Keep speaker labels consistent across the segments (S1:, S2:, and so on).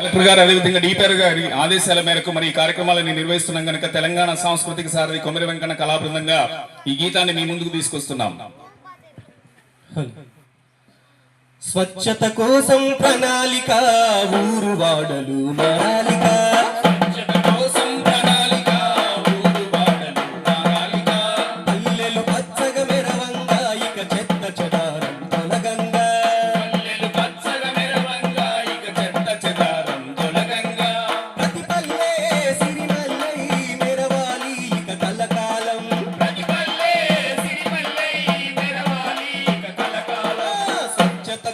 S1: Collector గారు అదేవిధంగా DPR గారి ఆదేశాల మేరకు మరి ఈ కార్యక్రమాలను నిర్వహిస్తున్నాం కనుక తెలంగాణ సాంస్కృతిక సారథి కొమరి వెంకన్న కళాబృందంగా ఈ గీతాన్ని మీ ముందుకు తీసుకొస్తున్నాం.
S2: స్వచ్ఛత కోసం ప్రణాళిక ఊరు వాడలు మాలిక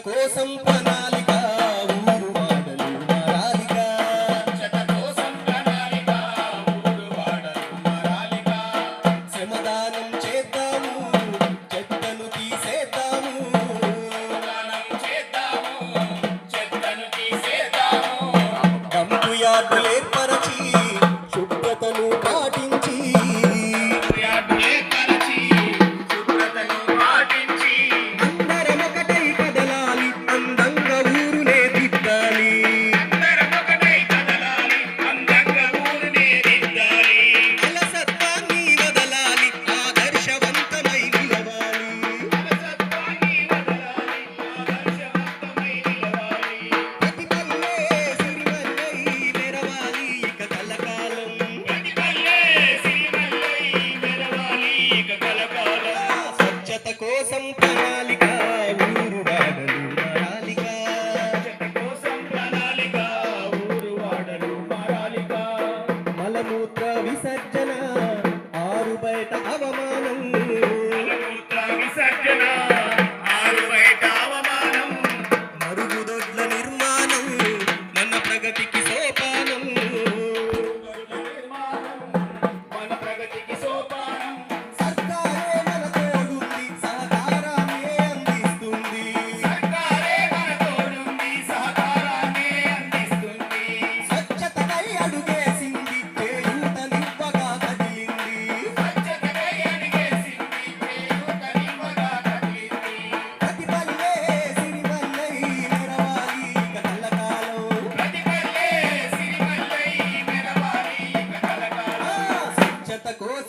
S2: కోసం పన బయట అవమా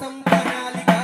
S2: సంపదాలిగా